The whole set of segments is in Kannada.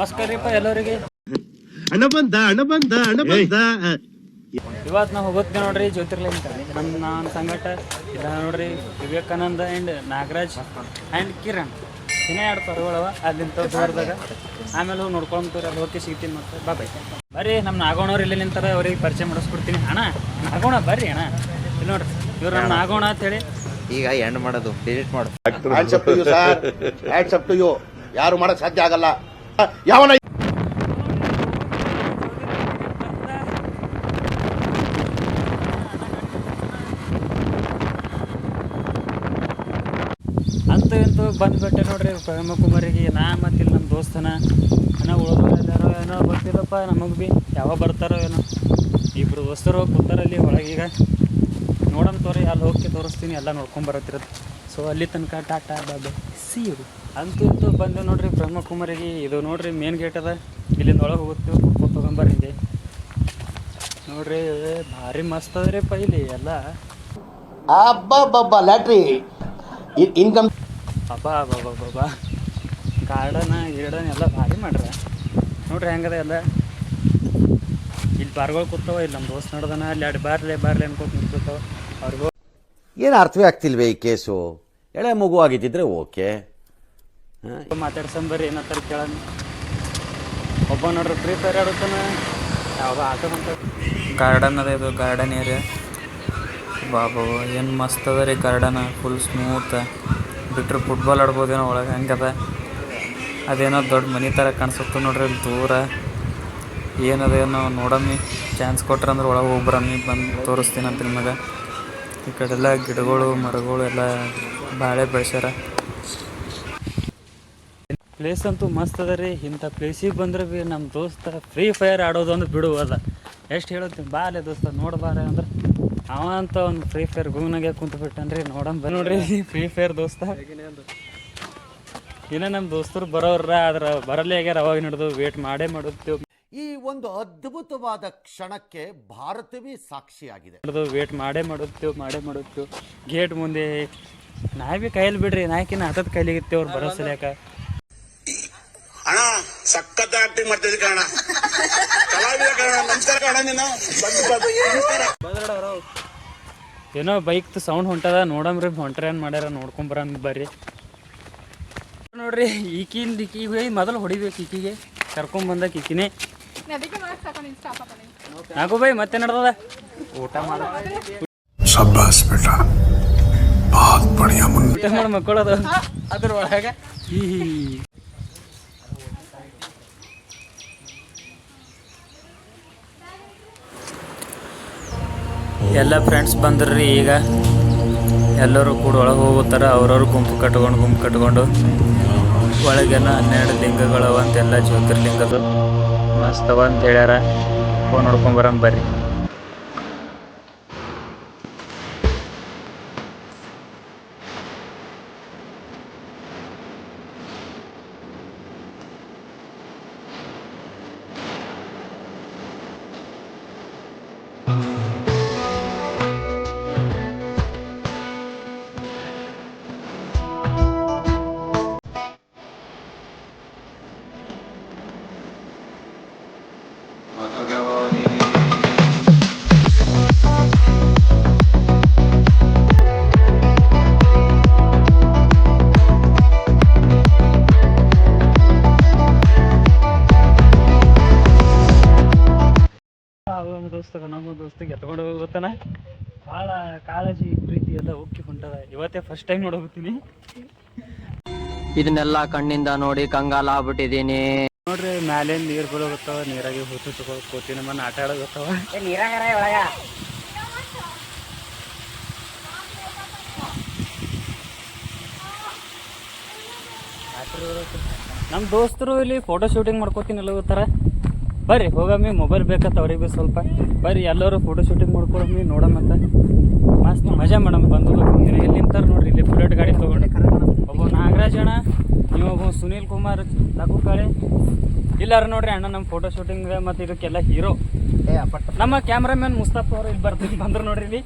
ನಮಸ್ಕಾರ ರೀಪ್ಪ ಎಲ್ಲರಿಗೆ. ಅಣ್ಣ ಬಂದ ಅಣ್ಣ ಬಂದ ಅಣ್ಣ ಬಂದ. ಇವತ್ತು ನಾವು ಹೋಗುತ್ತೆ ನೋಡ್ರಿ ಜ್ಯೋತಿರ್ಲಿಂಗ ನಮ್ಮ ನನ್ನ ಸಂಗಟ ಇಲ್ಲ ನೋಡ್ರಿ ವಿವೇಕಾನಂದ ಅಂಡ್ ನಾಗರಾಜ್ ಅಂಡ್ ಕಿರಣ್. ಇನ್ನೇ ಎರಡು ಪರ್ಗಳವ ಅಲ್ಲಿಂದ ದೂರದಾಗ ಆಮೇಲೆ ಹೋಗಿ ನೋಡ್ಕೊಂತೀರಿ ಅಲ್ಲಿ ಹೋಗಿ ಸಿಗ್ತೀನಿ ಮತ್ತೆ. ಬಾ ಬೈ. ಬರ್ರಿ ನಮ್ಮ ನಾಗೋಣವ್ರು ಇಲ್ಲಿ ನಿಂತಾರ ಅವ್ರಿಗೆ ಪರಿಚಯ ಮಾಡಿಸ್ಕೊಡ್ತೀನಿ. ಅಣ್ಣ ನಾಗೋಣ ಬರ್ರಿ ಅಣ್ಣ. ಇಲ್ಲಿ ನೋಡ್ರಿ ಇವ್ರು ನಮ್ಮ ನಾಗೋಣ ಅಂತೇಳಿ ಈಗ ಎಂಡ್ ಮಾಡೋದು ಡಿಲೀಟ್ ಮಾಡು. Hands up to you sir hands up to you ಯಾರು ಮಾಡಕ್ ಸಾಧ್ಯ ಆಗಲ್ಲ. ಯಾವನ ಅಂತೂ ಇಂತೂ ಬಂದ್ಬಿಟ್ಟೆ ನೋಡ್ರಿ ಬ್ರಹ್ಮಕುಮಾರಿಗೆ ನಾ ಮತ್ತಿಲ್ಲ ನಮ್ಮ ದೋಸ್ತನ ಏನೋ ಉಳಿದಾರೋ ಏನೋ ಗೊತ್ತಿಲ್ಲಪ್ಪ, ನಮಗೆ ಭೀ ಯಾವಾಗ ಬರ್ತಾರೋ ಏನೋ. ಇಬ್ರು ದೋಸ್ತರು ಕೂತಾರಲ್ಲಿ ಒಳಗೀಗ. ನೋಡೋಣ ತೋರಿ, ಅಲ್ಲಿ ಹೋಗಿ ತೋರಿಸ್ತೀನಿ, ಎಲ್ಲ ನೋಡ್ಕೊಂಬರತ್ತಿರೋದು ಸೊ ಅಲ್ಲಿ ತನಕ ಟಾಟಾ ಬಾಬೆ. ಸಿ ಯು ಅಂತೂ ಇಂತೂ ಬಂದು ನೋಡ್ರಿ ಬ್ರಹ್ಮಕುಮಾರಿಗೆ. ಇದು ನೋಡ್ರಿ ಮೇನ್ ಗೇಟ್ ಅದ. ಇಲ್ಲಿಂದ ಒಳಗೆ ಹೋಗ್ತೀವಿ ಕುತ್ಕೊಂಡು ಹಿಂಗೆ. ನೋಡ್ರಿ ಭಾರಿ ಮಸ್ತ್ ಅದ್ರಿ ಪೈಲಿ ಎಲ್ಲ. ಅಬ್ಬಬ್ಬಬ್ಬ ಲ್ಯಾಟ್ರಿ. ಇನ್ಕಮ್ ಅಬ್ಬಾ ಬಾಬಾ ಬಾಬಾ ಗಾರ್ಡನ್ ಗಿರ್ಡನ್ ಎಲ್ಲ ಭಾರಿ ಮಾಡ್ರ. ನೋಡ್ರಿ ಹೆಂಗದ ಎಲ್ಲ. ಇಲ್ಲಿ ಬಾರ್ಗಳು ಕೂತಾವ. ಇಲ್ಲಿ ನಮ್ಮ ದೋಸ್ತ್ ನಡ್ದನ. ಅಲ್ಲಿ ಎರಡು ಬಾರ್ಲೆ ಬಾರ್ಲೆ ಅನ್ಕೋತ ನಿಂತಿರ್ತಾವ ಅವ್ರಿಗೂ ಏನು ಅರ್ಥವೇ ಆಗ್ತಿಲ್ವೇ ಈ ಕೇಸು? ಎಳೆ ಮಗು ಆಗಿದ್ದಿದ್ರೆ ಓಕೆ. ಮಾತಾಡ್ಸಂಬರಿ ಏನತ್ತಾರ ಕೇಳೋಣ ಒಬ್ಬ ನೋಡ್ರಿ ಫ್ರೀ ಫೈರ್ ಆಡುತ್ತಾನೆ? ಯಾವ ಆಟ ಅಂತ. ಗಾರ್ಡನ್ ಅದ ಇದು ಗಾರ್ಡನ್ ಏರಿಯಾ. ಬಾಬು ಏನು ಮಸ್ತ್ ಅದ ರೀ ಗಾರ್ಡನ್ ಫುಲ್ ಸ್ಮೂತ್ ಬಿಟ್ಟರೆ ಫುಟ್ಬಾಲ್ ಆಡ್ಬೋದೇನೋ ಒಳಗೆ ಹಂಗದ ಅದೇನೋ ದೊಡ್ಡ ಮನೆ ಥರ ಕಾಣಿಸುತ್ತೆ ನೋಡ್ರಿ ಇಲ್ಲಿ ದೂರ. ಏನದೇನೋ ನೋಡಮ್ಮಿ ಚಾನ್ಸ್ ಕೊಟ್ರಂದ್ರೆ ಒಳಗೆ ಹೋಗ್ಬರಮ್ಮಿ ಬಂದು ತೋರಿಸ್ತೀನಿ ಅಂತ ನಿಮಗೆ. ಈ ಕಡೆಲ್ಲ ಗಿಡಗಳು ಮರಗಳು ಎಲ್ಲ ಬಾಳೆ ಬೆಳೆಸ್ಯಾರ. ಪ್ಲೇಸ್ ಅಂತೂ ಮಸ್ತ್ ಅದ ರೀ. ಇಂಥ ಪ್ಲೇಸಿಗೆ ಬಂದ್ರೆ ಭೀ ನಮ್ಮ ದೋಸ್ತ ಫ್ರೀ ಫೈರ್ ಆಡೋದು ಅಂದ್ರೆ ಬಿಡುವಲ್ಲ ಎಷ್ಟು ಹೇಳುತ್ತೀನಿ. ಬಾ ಅಲ್ಲೇ ದೋಸ್ತ ನೋಡಬಾರ ಅಂದ್ರೆ. ಅವ ಅಂತ ಒಂದು ಫ್ರೀ ಫೈರ್ ಗುಮ್ನಾಗೆ ಕುಂತು ಬಿಟ್ಟನ್ರಿ ನೋಡಮ್ ಬ ನೋಡ್ರಿ ಫ್ರೀ ಫೈರ್ ದೋಸ್ತ. ಇನ್ನ ನಮ್ಮ ದೋಸ್ತರು ಬರೋರ ಆದ್ರೆ ಬರಲ್ಲೇ ಆಗ್ಯಾರ. ಅವಾಗ ಹಿಡಿದು ವೇಟ್ ಮಾಡೇ ಮಾಡುತ್ತೇವೆ. ಈ ಒಂದು ಅದ್ಭುತವಾದ ಕ್ಷಣಕ್ಕೆ ಭಾರತವೇ ಸಾಕ್ಷಿಯಾಗಿದೆ. ವೇಟ್ ಮಾಡೇ ಮಾಡುತ್ತೇವೆ ಮಾಡೇ ಮಾಡುತ್ತೇವೆ. ಗೇಟ್ ಮುಂದೆ ನಾಯಿ ಭೀ ಕೈಯಲ್ಲಿ ಬಿಡ್ರಿ ನಾಯಕಿನ ಹತ್ತದ ಕೈಲಿಗಿತ್ತೆ ಅವ್ರು ಬರೋ ಅಣ್ಣ ಸಖತ್ ಆಕ್ಟಿಂಗ್ ಮಾಡ್ತಿದ್ದೆ ಕಣ ಕಲಾವಿದ ಕಣ ನಮಸ್ಕಾರ ಕಣ ನೀನು ಬಂದು ಬಂದು ಏನೋ ಬೈಕ್ ಸೌಂಡ್ ಹೊಂಟದ ನೋಡಮ್ರಿ ಹೊಂಟ್ರೆ ಏನ್ ಮಾಡ್ಯಾರ ನೋಡ್ಕೊಂಬರನ್ ಬರ್ರಿ. ನೋಡ್ರಿ ಈಕಿಂದ ಈಕಿಗೆ ಮೊದಲು ಹೊಡಿಬೇಕು ಈಕಿಗೆ ಕರ್ಕೊಂಡ್ ಬಂದ ಈಕಿನೇ. ಬೈ ನಡ್ದದ? ಅದ್ರ ಒಳಗೆ. ಎಲ್ಲ ಫ್ರೆಂಡ್ಸ್ ಬಂದ್ರಿ ಈಗ. ಎಲ್ಲರೂ ಕೂಡ ಒಳಗೆ ಹೋಗುತ್ತಾರೆ. ಅವ್ರವ್ರ ಗುಂಪು ಕಟ್ಕೊಂಡು ಗುಂಪು ಕಟ್ಕೊಂಡು. ಒಳಗೆಲ್ಲ ಹನ್ನೆರಡು ಲಿಂಗಗಳವಂತೆಲ್ಲ ಜ್ಯೋತಿರ್ಲಿಂಗಗಳು ಮಸ್ತವ ಅಂತ ಹೇಳ್ಯಾರ. ಹೋಗಿ ನೋಡ್ಕೊಂಬರಂ ಬರ್ರಿ. ನಮ್ಮ ದೋಸ್ತಗ ನಮ್ಮ ದೋಸ್ತಿಗೆ ಎತ್ಕೊಂಡು ಹೋಗ್ತಾನ ಭಾಳ ಕಾಳಜಿ ಪ್ರೀತಿ ಎಲ್ಲ ಉಕ್ಕಿ ಹೊಂಟದ ಇವತ್ತೇ ಫಸ್ಟ್ ಟೈಮ್ ನೋಡೋಗ್ತೀನಿ ಇದನ್ನೆಲ್ಲ ಕಣ್ಣಿಂದ ನೋಡಿ ಕಂಗಾಲ ಆಗ್ಬಿಟ್ಟಿದೀನಿ ನೋಡ್ರಿ ಮ್ಯಾಲೆ ನೀರು ಬೀಳೋಗತ್ತವ ನೀರಾಗಿ ಹುಚ್ಚು ತಗೊಳಕ್ ಕೋತಿ ನಮ್ಮನ್ನ ಆಟ ಒಳಗ? ನಮ್ಮ ದೋಸ್ತರು ಇಲ್ಲಿ ಫೋಟೋ ಶೂಟಿಂಗ್ ಮಾಡ್ಕೋತೀನಿ ಎಲ್ಲ ಹೋಗ್ತಾರ ಬರ್ರಿ ಹೋಗಮ್ಮಿ ಮೊಬೈಲ್ ಬೇಕತ್ತ ಅವ್ರಿಗೆ ಭೀ ಸ್ವಲ್ಪ. ಬರ್ರಿ ಎಲ್ಲರೂ ಫೋಟೋ ಶೂಟಿಂಗ್ ಮಾಡ್ಕೊಳಮ್ಮಿ ನೋಡಮ್ಮಂತ ಮಸ್ತ್ ಮಜಾ ಮೇಡಮ್ ಬಂದು ಇಲ್ಲಿ ನಿಂತಾರ ನೋಡ್ರಿ ಇಲ್ಲಿ ಬುಲೆಟ್ ಗಾಡಿ ತೊಗೊಂಡು. ಒಬ್ಬ ನಾಗರಾಜ್ ಅಣ್ಣ ನೀವೊಬ್ಬ ಸುನೀಲ್ ಕುಮಾರ್ ಲಘು ಕಾಳೆ. ಇಲ್ಲಾರ ನೋಡ್ರಿ ಅಣ್ಣ ನಮ್ಮ ಫೋಟೋ ಶೂಟಿಂಗ್ ಮತ್ತು ಇದಕ್ಕೆಲ್ಲ ಹೀರೋ ನಮ್ಮ ಕ್ಯಾಮ್ರಾಮನ್ ಮುಸ್ತಾಫ್ ಅವರು ಇಲ್ಲಿ ಬರ್ತೀನಿ ಬಂದ್ರು ನೋಡ್ರಿ ಇಲ್ಲಿ.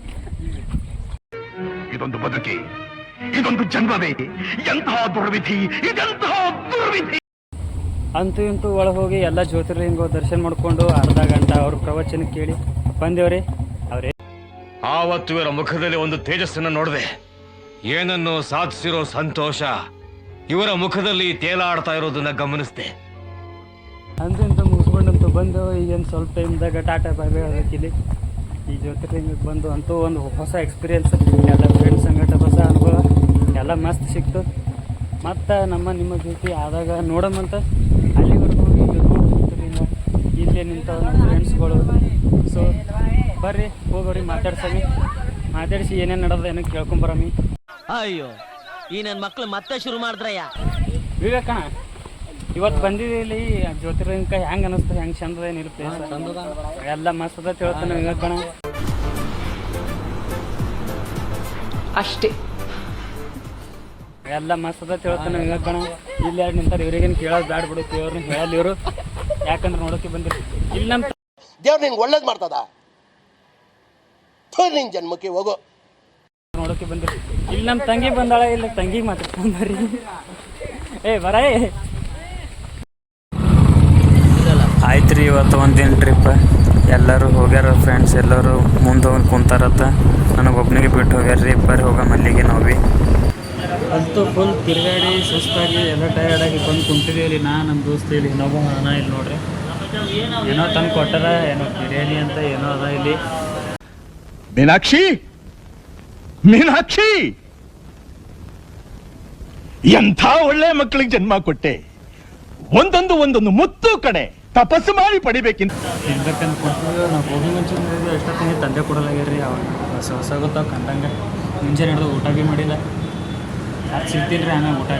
ಇದೊಂದು ಬದುಕಿ ಇದೊಂದು ಜನ್ಮವೇ ಎಂತಹ ದುರ್ವಿಧಿ ಇದೆಂತಹ ದುರ್ವಿಧಿ. ಅಂತೂ ಇಂತೂ ಒಳಗೆ ಹೋಗಿ ಎಲ್ಲ ಜ್ಯೋತಿರ್ಲಿಂಗ ದರ್ಶನ ಮಾಡಿಕೊಂಡು ಅರ್ಧ ಗಂಟೆ ಅವ್ರ ಪ್ರವಚನ ಕೇಳಿ ಬಂದೇವ್ರಿ. ಅವರೇ ಆವತ್ತು ಇವರ ಮುಖದಲ್ಲಿ ಒಂದು ತೇಜಸ್ಸನ್ನು ನೋಡಿದೆ. ಏನನ್ನು ಸಾಧಿಸಿರೋ ಸಂತೋಷ ಇವರ ಮುಖದಲ್ಲಿ ತೇಲಾಡ್ತಾ ಇರೋದನ್ನ ಗಮನಿಸಿದೆ. ಅಂತೂ ಇಂತೂ ಮುಗಿಸ್ಕೊಂಡಂತೂ ಬಂದು ಈಗೇನು ಸ್ವಲ್ಪ ಟೈಮ್ದಾಗ ಟಾಟಾ ಬಾಯ್ ಬಾಯ್ ಹೇಳಕ್ಕಿಲ್ಲಿ ಈ ಜ್ಯೋತಿರ್ಲಿಂಗಕ್ಕೆ ಬಂದು ಅಂತೂ ಒಂದು ಹೊಸ ಎಕ್ಸ್ಪೀರಿಯನ್ಸ್ ಎಲ್ಲ ಫ್ರೆಂಡ್ಸ್ ಸಂಘಟ ಹೊಸ ಅನುಭವ. ಎಲ್ಲ ಮಸ್ತ್ ಸಿಕ್ತು. ಮತ್ತು ನಮ್ಮ ನಿಮ್ಮ ಜೊತೆ ಆದಾಗ ನೋಡಮಂತ ಜ್ಯೋತಿರ್ಲಿಂಗ ಇಲ್ಲೇ ನಿಂತ ನಮ್ಮ ಫ್ರೆಂಡ್ಸ್ಗಳು ಸೊ ಬರ್ರಿ ಹೋಗೋರಿ ಮಾತಾಡ್ಸಮಿ ಮಾತಾಡಿಸಿ ಏನೇನು ನಡೆದ ಏನೋ ಕೇಳ್ಕೊಂಬರಮಿ ಅಯ್ಯೋ ಈ ನನ್ನ ಮಕ್ಳು ಮತ್ತೆ ಶುರು ಮಾಡಿದ್ರಯ್ಯ. ವಿವೇಕಣ ಇವತ್ತು ಬಂದಿದ್ದೀವಿ ಜ್ಯೋತಿರ್ಲಿಂಗ ಹೆಂಗೆ ಅನಿಸ್ತದೆ ಹೆಂಗೆ ಚಂದದ ಏನಿಲ್ಲ ಪ್ಲೇಸ್ ಎಲ್ಲ ಮಸ್ತ್ ಅದ ಹೇಳ್ತಾನೆ ವಿವೇಕಣ ಅಷ್ಟೇ. ಎಲ್ಲ ಮಸ್ತದ ಅದ ಹೇಳ್ತಾನೆ ವಿವೇಕಣ ಇಲ್ಲಿ ಯಾರು ನಿಂತಾರೆ ಇವ್ರಿಗೇನು ಕೇಳೋದು ಬ್ಯಾಡ್ಬಿಡುತ್ತೆ ಬಿಡು ಇವ್ರನ್ನ ಹೇಳಲ್ಲ ಇವರು. ಯಾಕಂದ್ರೆ ನೋಡೋಕೆ ಬಂದಿರಿ ಇಲ್ಲಿ ನಮ್ಮ ದೇವ್ರು ನಿಂಗೆ ಒಳ್ಳೇದು ಮಾಡ್ತದ? ಥೋ ನಿನ್ ಜನ್ಮಕ್ಕೆ ಹೋಗೋ. ನೋಡೋಕೆ ಬಂದಿರಿ ಇಲ್ಲಿ ನಮ್ಮ ತಂಗಿ ಬಂದಾಳ ಇಲ್ಲ ತಂಗಿಗೆ ಮಾತ್ರ ಬರ್ರಿ ಏ ಬರ ಆಯ್ತು ರೀ ಇವತ್ತು ಒಂದಿನ ಟ್ರಿಪ್ ಎಲ್ಲರೂ ಹೋಗ್ಯಾರ ಫ್ರೆಂಡ್ಸ್ ಎಲ್ಲರೂ ಮುಂದೆ ಹೋಗಿ ಕುಂತಾರತ್ತ. ನನಗೆ ಒಬ್ಬನಿಗೆ ಬಿಟ್ಟು ಹೋಗ್ಯಾರ ರೀ ಇಬ್ಬರು ಹೋಗ ಮಲ್ಲಿಗೆ ನಾವು ಅಂತೂ ಫುಲ್ ತಿರುಗಾಡಿ ಸುಸ್ತಾಗಿ ಎಲ್ಲ ಟಯರ್ಡಾಗಿ ಆಗಿ ಬಂದು ಕುಂತಿದ್ದೀವಿ ಇಲ್ಲಿ ನಾ ನಮ್ಮ ದೋಸ್ತಿ ಇಲ್ಲಿ ಇನ್ನೊಬ್ಬ ಅಣ್ಣ ಇಲ್ಲಿ ನೋಡ್ರಿ. ಏನೋ ತಂದು ಕೊಟ್ಟಾರ ಏನೋ ಬಿರಿಯಾನಿ ಅಂತ ಏನೋ ಅದ ಇಲ್ಲಿ. ಮೀನಾಕ್ಷಿ! ಮೀನಾಕ್ಷಿ! ಎಂಥ ಒಳ್ಳೆ ಮಕ್ಕಳಿಗೆ ಜನ್ಮ ಕೊಟ್ಟೆ. ಒಂದೊಂದು ಒಂದೊಂದು ಮುತ್ತು ಕಡೆ ತಪಸ್ಸು ಮಾಡಿ ಪಡಿಬೇಕಿಂತ ತಿನ್ಬೇಕಂತ ನಾವು ಹೋಗಿ ಎಷ್ಟೊತ್ತಿಗೆ ತಂದೆ ಕೊಡಲಾಗ್ಯಾರ್ರಿ ಅವಾಗ ಹೊಸ ಹೊಸ ಗೊತ್ತಾವ ಕಂಡಂಗೆ. ಮುಂಜಾನೆ ಹಿಡಿದು ಊಟ ಭೀ ಮಾಡಿಲ್ಲ ಯಾಕೆ ಸಿಗ್ತಿಲ್ಲ ರೀ ಆಮೇಲೆ ಊಟ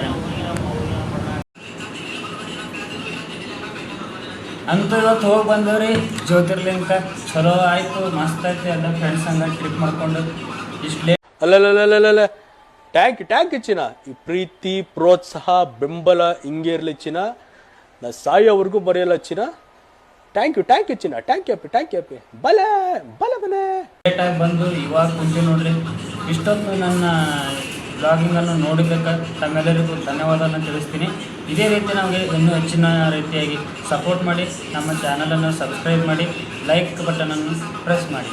ಅಂತೂ ಇವತ್ತು ಹೋಗಿ ಬಂದವ್ರಿ. ಜ್ಯೋತಿರ್ಲಿಂಗ ಚಲೋ ಆಯಿತು ಮಸ್ತ್ ಆಯ್ತು. ಎಲ್ಲ ಫ್ರೆಂಡ್ಸ್ ಹಂಗ ಟ್ರಿಪ್ ಮಾಡ್ಕೊಂಡು ಇಷ್ಟೇ ಅಲ್ಲಲ್ಲಲ್ಲಲ್ಲ ಟ್ಯಾಂಕ್ ಟ್ಯಾಂಕ್ ಚಿನ್ನ. ಈ ಪ್ರೀತಿ ಪ್ರೋತ್ಸಾಹ ಬೆಂಬಲ ಹಿಂಗೆ ಇರಲಿ ಚಿನ್ನ. ನಾ ಸಾಯೋವರೆಗೂ ಬರೆಯಲ್ಲ ಚಿನ್ನ. ಟ್ಯಾಂಕ್ ಯು ಟ್ಯಾಂಕ್ ಯು ಚಿನ್ನ. ಟ್ಯಾಂಕ್ ಯು ಟ್ಯಾಂಕ್ ಯು ಬಲ ಬಲ ಬಲೆ. ಲೇಟಾಗಿ ಬಂದು ಇವಾಗ ಕುಂತೀವಿ ನೋಡ್ರಿ. ಇಷ್ಟೊತ್ತು ನನ್ನ ಬ್ಲಾಗಿಂಗನ್ನು ನೋಡಿದ್ದಕ್ಕೆ ತಮ್ಮೆಲ್ಲರಿಗೂ ಧನ್ಯವಾದನ ತಿಳಿಸ್ತೀನಿ. ಇದೇ ರೀತಿ ನಮಗೆ ಇನ್ನೂ ಹೆಚ್ಚಿನ ರೀತಿಯಾಗಿ ಸಪೋರ್ಟ್ ಮಾಡಿ ನಮ್ಮ ಚಾನಲನ್ನು ಸಬ್ಸ್ಕ್ರೈಬ್ ಮಾಡಿ ಲೈಕ್ ಬಟನನ್ನು ಪ್ರೆಸ್ ಮಾಡಿ.